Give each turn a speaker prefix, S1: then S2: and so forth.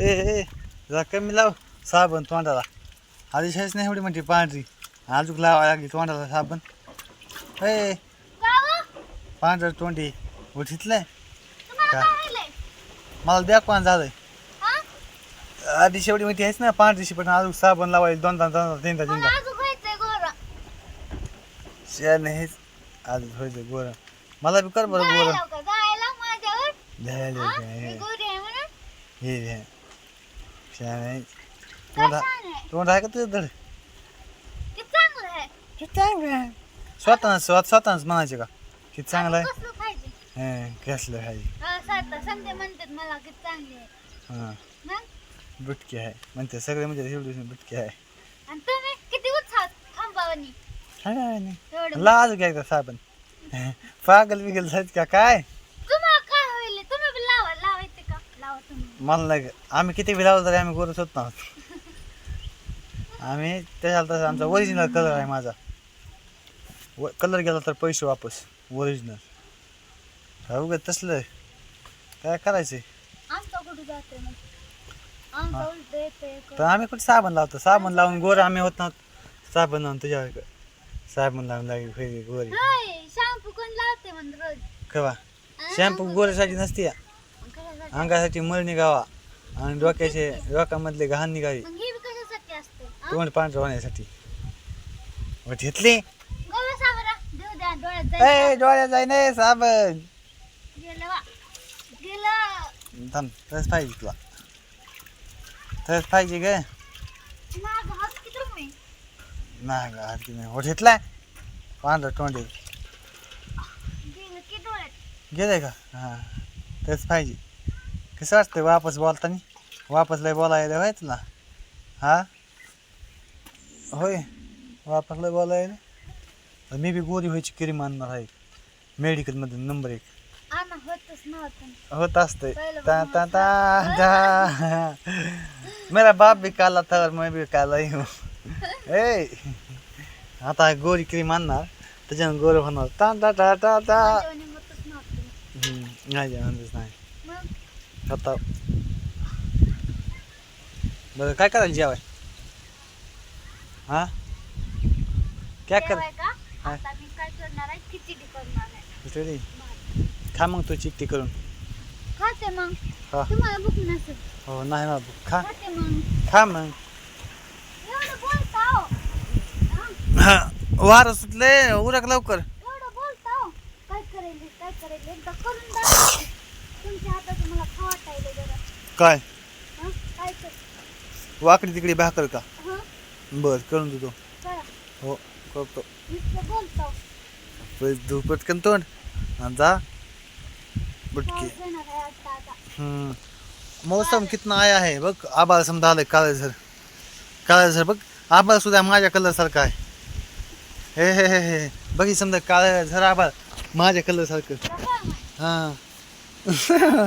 S1: ए ए जरा कमी लाव साबण तोंडाला. आधी शाळेच नाही एवढी म्हणते पांढरी. अजून लावा लागली तोंडाला साबण. ए पांढर तोंडी उठितलंय? का? मला द्या कोण झालंय. आधी शेवटी म्हणते आहेस ना पांढरीशी पण अजून साबण लावायला दोनदा दोनदा तीनदा तीनदा. शेण हेच आज व्हायचं गोरं. मला बी कर बरं गोरं. द्यायला हे हे. शेण तोंड तोंड आहे का तुझं धड ते चांगलं आहे स्वतः स्वतः स्वतःच म्हणायचे का किती चांगलं आहे हे कसलं आहे
S2: समजे म्हणतात मला किती चांगली आहे
S1: हाँ
S2: मग
S1: बुटकी आहे म्हणते सगळे म्हणजे एवढी बुटकी आहे
S2: आणि तुम्ही किती उत्साहात खांबावनी
S1: काय काय नाही
S2: एवढं
S1: लाज घ्या का साबण पागल बिगल का काय मला नाही आम्ही किती बी लावलं तरी आम्ही गोरच होत नव्हतो आम्ही त्याच्याला तसं आमचा ओरिजिनल कलर आहे माझा. कलर गेला तर पैसे वापस ओरिजिनल हो ग तसलं काय करायचं? तर आम्ही कुठे साबण लावतो? साबण लावून गोर आम्ही होत नव्हतो साबण लावून तुझ्या साबण लावून लागली गोरी.
S2: शॅम्पू कोण लावते म्हण रोज?
S1: कवा? शॅम्पू गोऱ्यासाठी नसते
S2: कशासाठी
S1: अंगासाठी मळ निघावा आणि डोक्याचे डोक्यामधले घाण निघावी.
S2: मग हे बी कशासाठी असते? हा?
S1: तोंड पांढरं होण्यासाठी. व घेतली.
S2: गोव्या देऊ द्या डोळ्यात
S1: ए
S2: जाईल
S1: डोळ्या नाही साबण.
S2: गेलं वा गेलं.
S1: थांब तसंच पाहिजे तुला. तसंच पाहिजे ग.
S2: माझं हात किती रुपये?
S1: नाही ग आणखी नाही हो घेतलाय पांढरं तोंडी
S2: गेलं की डोळ्यात?
S1: गेलंय का? हां. तसंच पाहिजे. कसं वाटतंय वापस बोलताना? वापस लय बोलायला होय तुला? हा? होय वापस लय बोलायला? मी बी गोरी व्हायची क्रीम आणणार आहे. मेडिकलमधून नंबर एक. होत असते ता ता ता ता मेरा बाप भी काला था और मैं भी काला ही हूँ. ए आता गोरी क्रीम आणणार त्याच्यानं गोर होणार. ता ता ता ता नाही नाही. आता. बरं काय करायचं जेवाय? हा? काय कर
S2: जेवाय का? आता मी काय करणार आहे? खिचडी करणार आहे.
S1: खिचडी?
S2: भात.
S1: खा मग तू चिकटी करून.
S2: खाते मग.
S1: हा.
S2: तुम्हाला भूक नसेल.
S1: हो नाही ना खा.
S2: खाते मग.
S1: खा मग.
S2: एवढं बोलता हो.
S1: हा वारं सुटले उरक लवकर.
S2: एवढं बोलता हो. काय एकदा करून दाखवा. तुमच्या हातात मला खा वाटायला जरा.
S1: काय?
S2: हं?
S1: वाकडी तिकडी भाकर का?
S2: हं?
S1: बर करून देतो. हो करतो.
S2: नुसतं बोलता. हो.
S1: पैसे धू पटकन तोंड. आणि जा. बुटकी.
S2: पाऊस येणार आहे आता आता.
S1: हम्म. मौसम कितना आया है बघ. आबाळ समजा आलंय काळेझर काळेझर बघ. आबाळ सुद्धा माझ्या कलर सारखं आहे. हे हे हे हे. बघी समजा काळेझर आबाळ माझ्या कलर सारखं.
S2: कसं आहे माहिती?
S1: हा